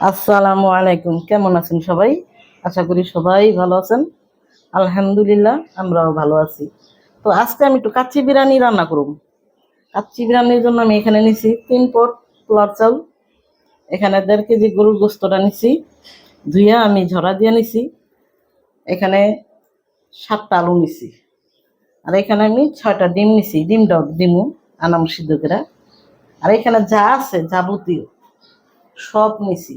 আসসালামু আলাইকুম। কেমন আছেন সবাই? আশা করি সবাই ভালো আছেন। আলহামদুলিল্লাহ, আমরাও ভালো আছি। তো আজকে আমি একটু কাচ্চি বিরিয়ানি রান্না করব। কাচ্চি বিরিয়ানির জন্য আমি এখানে নিছি তিন পট পোলার চাল। এখানে দেড় কেজি গরুর গোস্তটা নিছি। ধুইয়া আমি ঝরা দিয়ে নিছি। এখানে সাতটা আলু নিছি। আর এখানে আমি ছয়টা ডিম নিছি। ডিম ডক ডিমু আনাম সিদ্ধ করে। আর এখানে যা আছে যাবতীয় সব নিছি।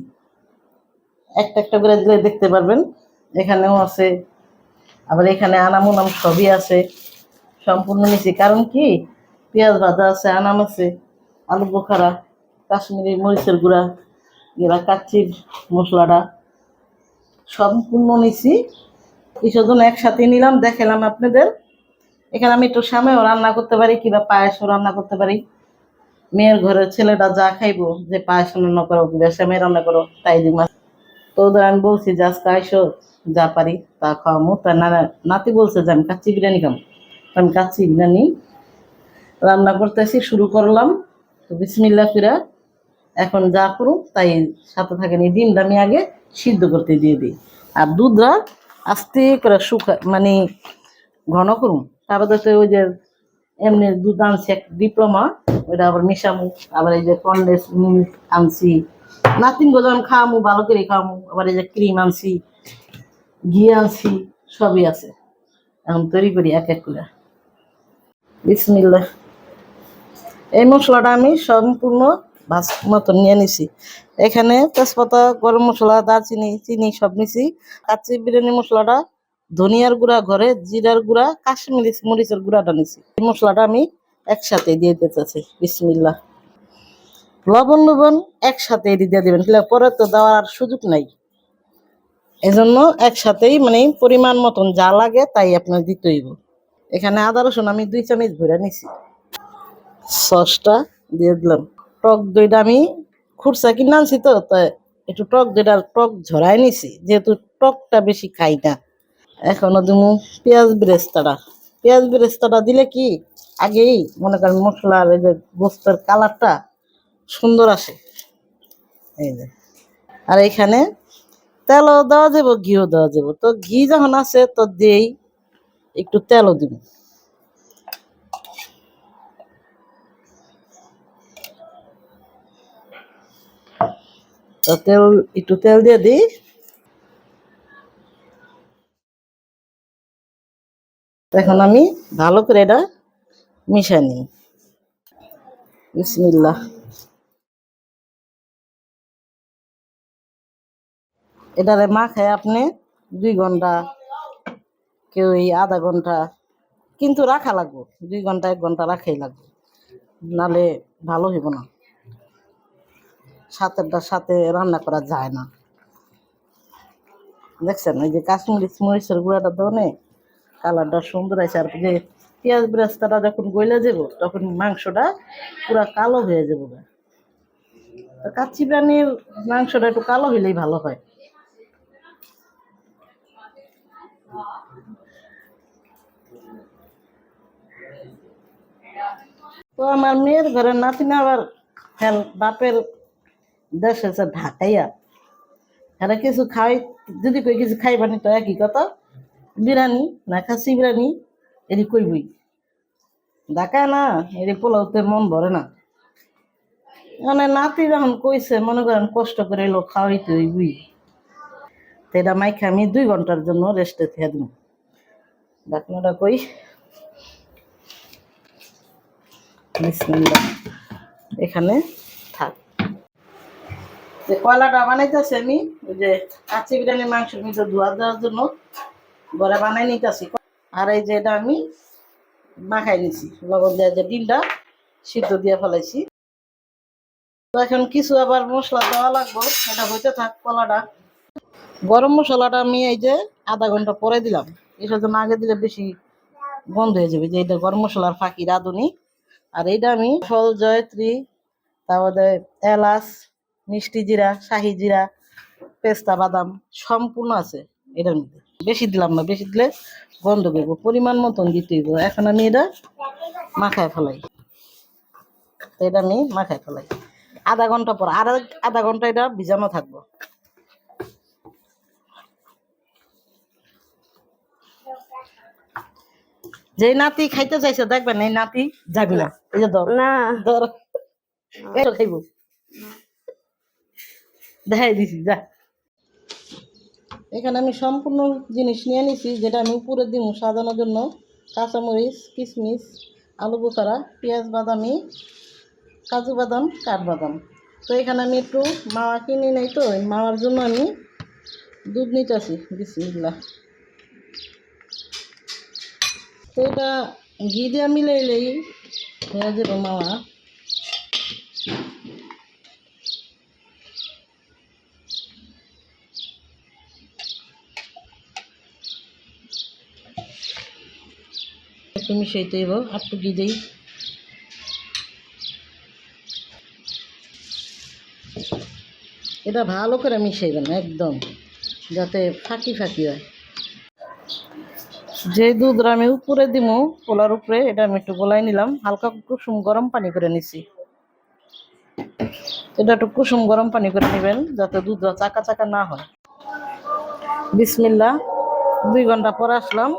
একটা একটা করে দিলে দেখতে পারবেন। এখানেও আছে, আবার এখানে আনাম উনাম সবই আছে, সম্পূর্ণ নিছি। কারণ কি? পেঁয়াজ ভাজা আছে, আনাম আছে, আলু বোখারা, কাশ্মীরি মরিচের গুঁড়া, এরা কাচ্চির মশলাটা, সম্পূর্ণ নিছি। কিসের জন্য একসাথে নিলাম, দেখালাম আপনাদের। এখানে আমি একটু সামনেও রান্না করতে পারি কিংবা পায়েসও রান্না করতে পারি। মেয়ের ঘরের ছেলেটা যা খাইবো, যে পায়েস রান্না করো শ্যামে রান্না করো, তাই দিই মাছ তো ওদের আমি বলছি, যে আজকে আইসো, যা পারি তা খাওয়ামো। তা না, নাতি বলছে যে, আমি কাচ্চি বিরিয়ানি তো আমি কাচ্চি বিরিয়ানি রান্না করতেছি, শুরু করলাম। তো বিসমিল্লা ফিরা এখন যা করুন তাই সাথে থাকেন এই ডিমটা আমি আগে সিদ্ধ করতে দিয়ে দিই। আর দুধটা আস্তে করে শুকা মানে ঘন করুন তারপর ওই যে এমনি দুধ আনছি এক ডিপ্লোমা ওইটা আবার মিশামু, আবার এই যে কন্ডেন্স মিল্ক আনছি নাতিন গো যখন খাওয়ামু ভালো করে খাওয়ামু আবার এই যে ক্রিম আনছি, ঘি আনছি, সবই আছে। এখন তৈরি করি এক এক করে। বিসমিল্লা এই মশলাটা আমি সম্পূর্ণ ভাজ মতো নিয়ে নিছি। এখানে তেজপাতা, গরম মশলা, দারচিনি, চিনি সব নিছি। কাচ্চি বিরিয়ানি মশলাটা ধনিয়ার গুঁড়া, ঘরে জিরার গুঁড়া, কাশ্মীরি মরিচের গুঁড়াটা নিছি। এই মশলাটা আমি একসাথে দিয়ে দিতে চাচ্ছি বিসমিল্লা লবণ লবণ একসাথে দিয়ে দিবেন। পরে তো দেওয়ার আর সুযোগ নাই। এজন্য একসাথেই মানে পরিমাণ মতন যা লাগে তাই আপনার দিতে হইব। এখানে আদা, রসুন আমি দুই চামচ ভরে নিছি। সসটা দিয়ে দিলাম। টক দইটা আমি খুরসা কিনে আনছি তো, তাই একটু টক দইটা টক ঝরাই নিছি। যেহেতু টকটা বেশি খাই না। এখনও দিমু পেঁয়াজ বেরেস্তাটা। পেঁয়াজ বেরেস্তাটা দিলে কি আগেই মনে করেন মশলার এই যে গোস্তের কালারটা সুন্দর আসে। এই যে। আর এখানে তেলও দেওয়া যাব ঘিও দেওয়া যাব তো ঘি যখন আছে তো দিয়েই একটু তেলও দিব। তো তেল, একটু তেল দিয়ে দিই। এখন আমি ভালো করে এটা মিশাই নিই। বিসমিল্লাহ। এটারে মাখায় আপনি দুই ঘণ্টা, কেউ এই আধা ঘণ্টা, কিন্তু রাখা লাগবে। দুই ঘণ্টা, এক ঘণ্টা রাখাই লাগবে। নালে ভালো হইব না। সাথেরটার সাথে রান্না করা যায় না। দেখছেন, ওই যে কাশ্মীরি মরিচের গুঁড়াটা দনে কালারটা সুন্দর আছে। আর যে পেঁয়াজ বেরেস্তাটা যখন গইলে যাব, তখন মাংসটা পুরা কালো হয়ে যাব। তো কাচ্চি প্রাণীর মাংসটা একটু কালো হইলেই ভালো হয়। তো আমার মেয়ের ঘরের নাতিন আবার হ্যাঁ বাপের দেশ আছে ঢাকাইয়া। এরা কিছু খাই যদি কই কিছু খাইবানি, তো একই কথা। বিরিয়ানি না খাসি বিরিয়ানি, এদি কইবই। ঢাকায় না, এদি পোলাওতে মন ভরে না। মানে নাতি যখন কইছে, মনে করেন কষ্ট করে এলো, খাওয়াইতে হইবই। তো এটা মাইকে আমি দুই ঘণ্টার জন্য রেস্টে থেকে দিব ডাকনাটা কই? এখানে থাক। যে কয়লাটা বানাইতেছে আমি যে কাঁচি বিরিয়ানি মাংস কিন্তু ধোয়া দেওয়ার জন্য। ঘরে বানাই নিতেছি। আর এই যে এটা আমি মাখাই নিছি। লবণ দিয়ে যে ডিমটা সিদ্ধ দিয়ে ফেলাইছি। তো এখন কিছু আবার মশলা দেওয়া লাগবে, এটা হইতে থাক কলাটা। গরম মশলাটা আমি এই যে আধা ঘণ্টা পরে দিলাম। এটার জন্য আগে দিলে বেশি বন্ধ হয়ে যাবে যে এটা গরম মশলার ফাঁকি রাঁধুনি আর এইটা আমি ফল, জয়ত্রী, তারপরে এলাচ, মিষ্টি জিরা, শাহি জিরা, পেস্তা, বাদাম সম্পূর্ণ আছে এটার মধ্যে। বেশি দিলাম না বেশি দিলে গন্ধ করব পরিমাণ মতন দিতে হইব। এখন আমি এটা মাখায় ফেলাই। তো এটা আমি মাখায় ফেলাই। আধা ঘণ্টা পর আর আধা ঘণ্টা এটা ভিজানো থাকব। যে নাতি খাইতে চাইছে দেখবেন এই নাতি যাবি না। এই যে ধর না। ধর খাইব। দেখাই দিছি যা। এখানে আমি সম্পূর্ণ জিনিস নিয়ে নিছি, যেটা আমি উপরে দিব সাজানোর জন্য। কাঁচামরিচ কিশমিশ আলু বোখারা পেঁয়াজ বাদামি, কাজু বাদাম কাঠবাদাম তো এখানে আমি একটু মাওয়া কিনে নেই তো মাওয়ার জন্য আমি দুধ নিতেছি। বিসমিল্লা তো এটা ঘি দিয়ে মিলাইলেই হয়ে যাবে মাওয়া। মিশাইতে হইব আর একটু ঘি দিই। এটা ভালো করে মিশাইবেন, একদম, যাতে ফাঁকি ফাঁকি হয়। যে দুধ আমি উপরে দিব পোলার উপরে, এটা আমি একটু গোলাই নিলাম, হালকা কুসুম গরম পানি করে নিছি। এটা একটু কুসুম গরম পানি করে নেবেন, যাতে দুধটা চাকা চাকা না হয়। বিসমিল্লা দুই ঘণ্টা পরে আসলাম।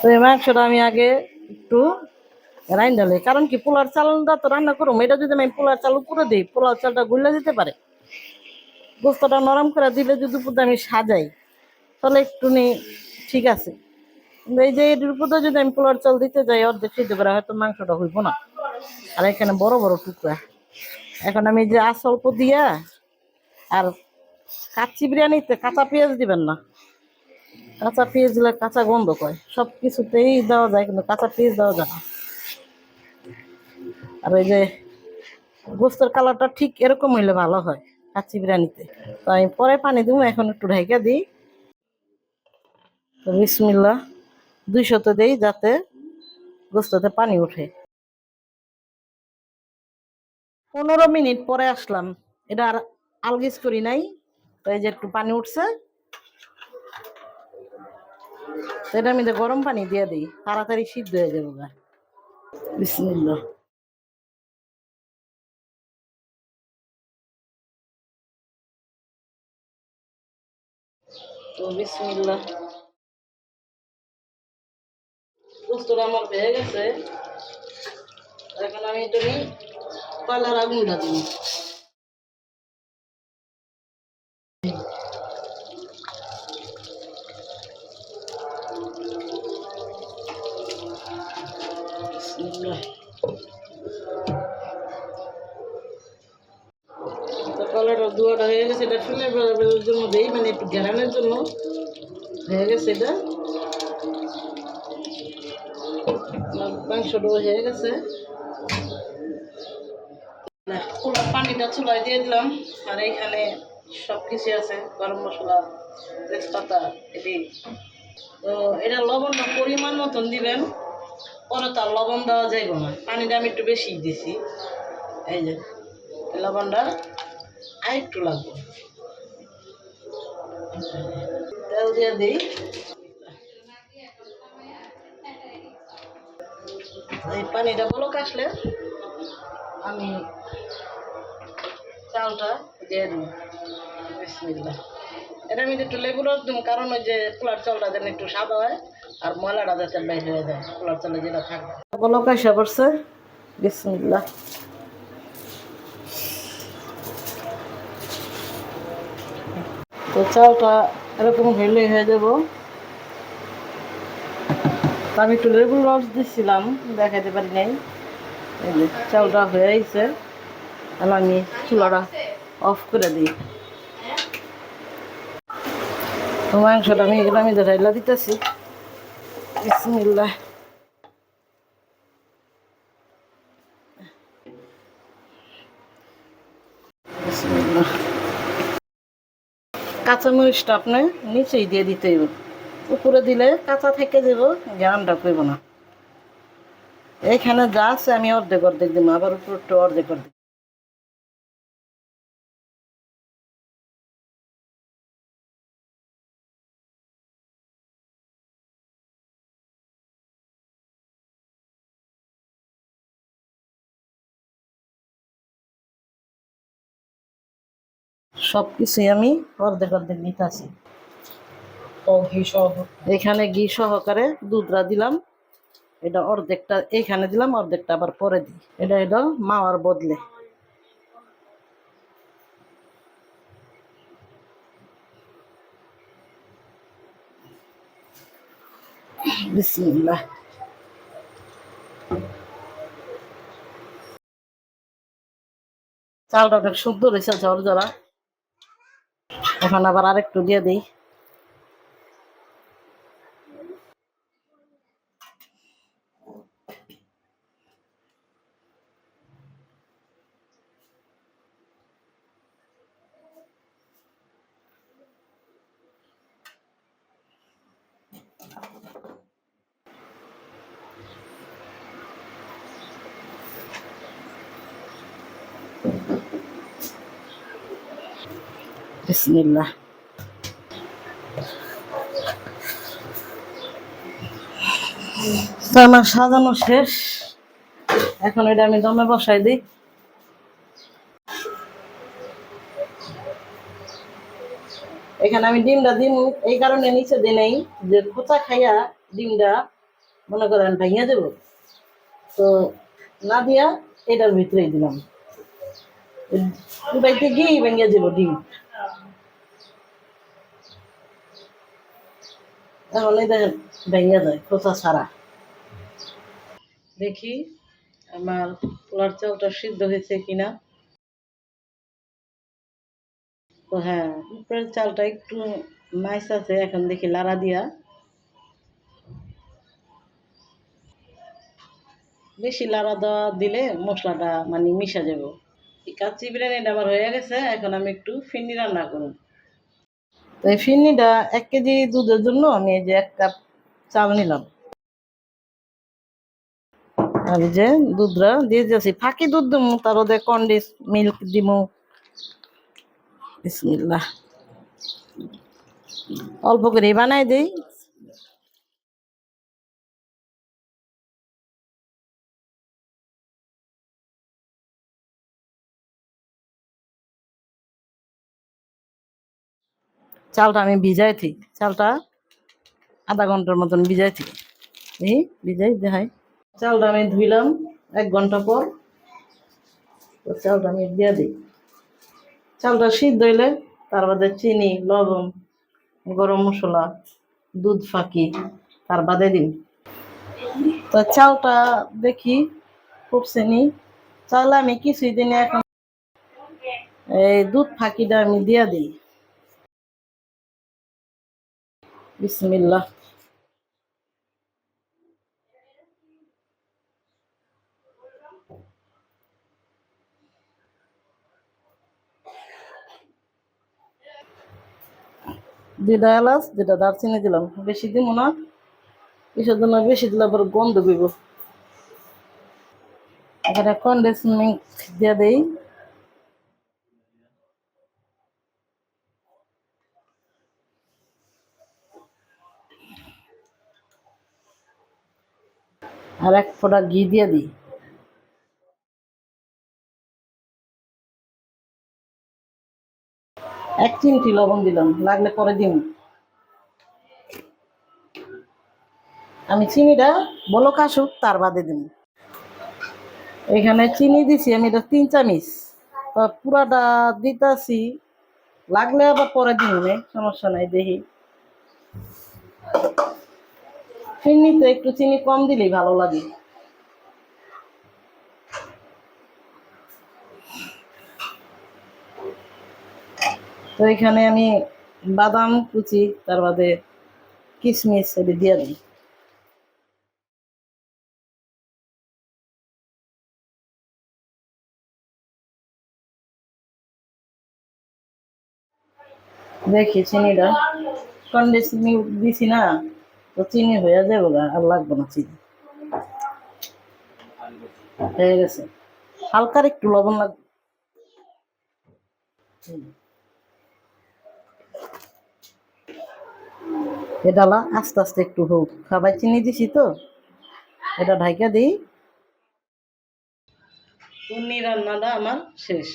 তো এই মাংসটা আমি আগে একটু রাইন ডালে কারণ কি পোলার চালটা তো রান্না করুম, এটা যদি আমি পোলার চাল উপরে দিই, পোলার চালটা গুলে দিতে পারে। গোস্তটা নরম করে দিলে যদি উপরে আমি সাজাই, তাহলে একটু ঠিক আছে। এই যে উপরে যদি আমি পোলার চাল দিতে যাই, অর্ধেক সিদ্ধ করে হয়তো মাংসটা হইব না। আর এখানে বড় বড় টুকরা। এখন আমি যে আস অল্প দিয়া, আর কাচ্চি বিরিয়ানিতে কাঁচা পেঁয়াজ দিবেন না। কাঁচা পেঁয়াজ দিলে কাঁচা গন্ধ কয় সব কিছুতেই দেওয়া যায়, কিন্তু কাঁচা পেঁয়াজ দেওয়া যায় না। আর ওই যে গোস্তের কালারটা ঠিক এরকম হইলে ভালো হয়, কাচ্চি বিরিয়ানিতে। তো আমি পরে পানি দিব, এখন একটু ঢেকে দিই। তো বিসমিল্লা দুইশোতে দিই যাতে গোস্ততে পানি ওঠে। পনেরো মিনিট পরে আসলাম। এটা আর আলগিস করি নাই, তো এই যে একটু পানি উঠছে। তো এটা আমি যে গরম পানি দিয়ে দিই তাড়াতাড়ি সিদ্ধ হয়ে যাবে গা। বিসমিল্লা তো আমার হয়ে গেছে। এখন আমি তুমি কয়লার আগুনটা দিই। কলাটা হয়ে গেছে, এটা জন্য দেই মানে একটু গ্যারানের জন্য হয়ে গেছে এটা। হয়ে গেছে। পানিটা চুলায় দিয়ে দিলাম, আর এখানে সব কিছু আছে, গরম মশলা, তেজপাতা, এটি। তো এটা লবণটা পরিমাণ মতন দিবেন। পরে তো লবণ দেওয়া যাইব না। পানিটা আমি একটু বেশি দিছি। এই যে, লবণটা আর একটু লাগবে। তেল দিয়ে দিই। এই পানিটা বলক আসলে আমি চালটা দিয়ে দেবো। বিসমিল্লাহ। এটা আমি একটু লেবু রস দেবো কারণ ওই যে পোলার চালটা যেন একটু সাদা হয় আর ময়লাটা যাতে বাইর হয়ে যায় পোলার চালে যেটা থাকবে। বলক আসা করছে? বিসমিল্লাহ। তো চালটা এরকম হইলে হয়ে যাব। আমি একটু লেবুর রস দিচ্ছিলাম দেখাতে পারি নাই। চালটা হয়ে গেছে আমি চুলাটা অফ করে দিই। তো মাংসটা আমি এগুলো আমি ধরাইলা দিতেছি। বিসমিল্লাহ। কাঁচামরিচটা আপনি নিচেই দিয়ে দিতে হইব। উপরে দিলে কাঁচা থেকে যাব গ্রামটা করব না। এখানে যা আছে আমি অর্ধেক অর্ধেক দিব, আবার উপরে অর্ধেক অর্ধেক। সব কিছুই আমি অর্ধেক অর্ধেক নিতেছি এখানে ঘি সহকারে দুধরা দিলাম। এটা অর্ধেকটা এখানে দিলাম অর্ধেকটা আবার পরে দিই। এটা এটা মাওয়ার বদলে। বিসমিল্লাহ। চালটা অনেক শুদ্ধ রয়েছে ঝড় ঝরা এখন আবার আরেকটু দিয়ে দিই। বিসমিল্লাহ তো আমার সাজানো শেষ। এখন এটা আমি দমে বসাই দিই। এখানে আমি ডিমটা দিম, এই কারণে নিচে দিই নাই, যে খোঁচা খাইয়া ডিমটা, মনে করেন ভাঙিয়া দেব। তো না দিয়া এটার ভিতরেই দিলাম। উঠাইতে গিয়েই ভেঙে দেবো ডিম। এই দেখেন ভেঙে যায়, খোঁচা ছাড়া। দেখি আমার পোলার চালটা সিদ্ধ হয়েছে কিনা। তো হ্যাঁ উপরের চালটা একটু নাইস আছে, এখন দেখি লাড়া দিয়া। বেশি লাড়া দেওয়া দিলে মশলাটা মানে মিশা যাব। কাচ্চি বিরিয়ানিটা আমার হয়ে গেছে, এখন আমি একটু ফিন্নি রান্না করব। তো এই ফিন্নিটা এক কেজি দুধের জন্য আমি এই যে এক কাপ চাল নিলাম। আর যে দুধটা দিয়ে দিয়েছি, ফাঁকি দুধ দিমু, তার ওদের কন্ডিস, মিল্ক দিমু। বিসমিল্লাহ। অল্প করে বানাই দেই। চালটা আমি ভিজাই থি। চালটা আধা ঘণ্টার মতন ভিজাই থি। এই ভিজাই দেখাই। চালটা আমি ধুইলাম এক ঘণ্টা পর। তো চালটা আমি দিয়ে দিই। চালটা সিদ্ধ হইলে তার বাদে চিনি, লবণ, গরম মশলা, দুধ ফাঁকি, তার বাদে দিন। তো চালটা দেখি, খুব চিনি। চাল আমি কিছুই দিনে এখন এই দুধ ফাঁকিটা আমি দিয়ে দিই। বিসমিল্লাহ। দুইটা এলাচ দুইটা দারচিনি দিলাম, বেশি দিব না। কিসের জন্য বেশি দিলে আবার গন্ধ দিব এখানে কন্ডেন্স দিয়ে দেই। আর এক ফোঁটা ঘি দিয়ে দিই। এক চিমটি লবণ দিলাম, লাগলে পরে দিন। আমি চিনিটা বলো কাশুক তার বাদে দিন। এখানে চিনি দিছি আমি, এটা তিন চামিচ। পুরাটা দিতাছি, লাগলে আবার পরে দিন সমস্যা নাই, দেখি। চিনিতে একটু চিনি কম দিলেই ভালো লাগে। তো এখানে আমি বাদাম কুচি, তার বাদে কিশমিশ এটি দিয়ে দিই। দেখি চিনিটা। কন্ডেন্স মিল্ক দিছি না? তো চিনি হয়ে যাবে গা, আর লাগবে না চিনি। হয়ে গেছে। হালকার একটু লবণ লাগবে। এ আস্তে আস্তে একটু হোক। খাবার চিনি দিছি তো? এটা ঢাইকা দিই। পনির রান্নাটা আমার শেষ।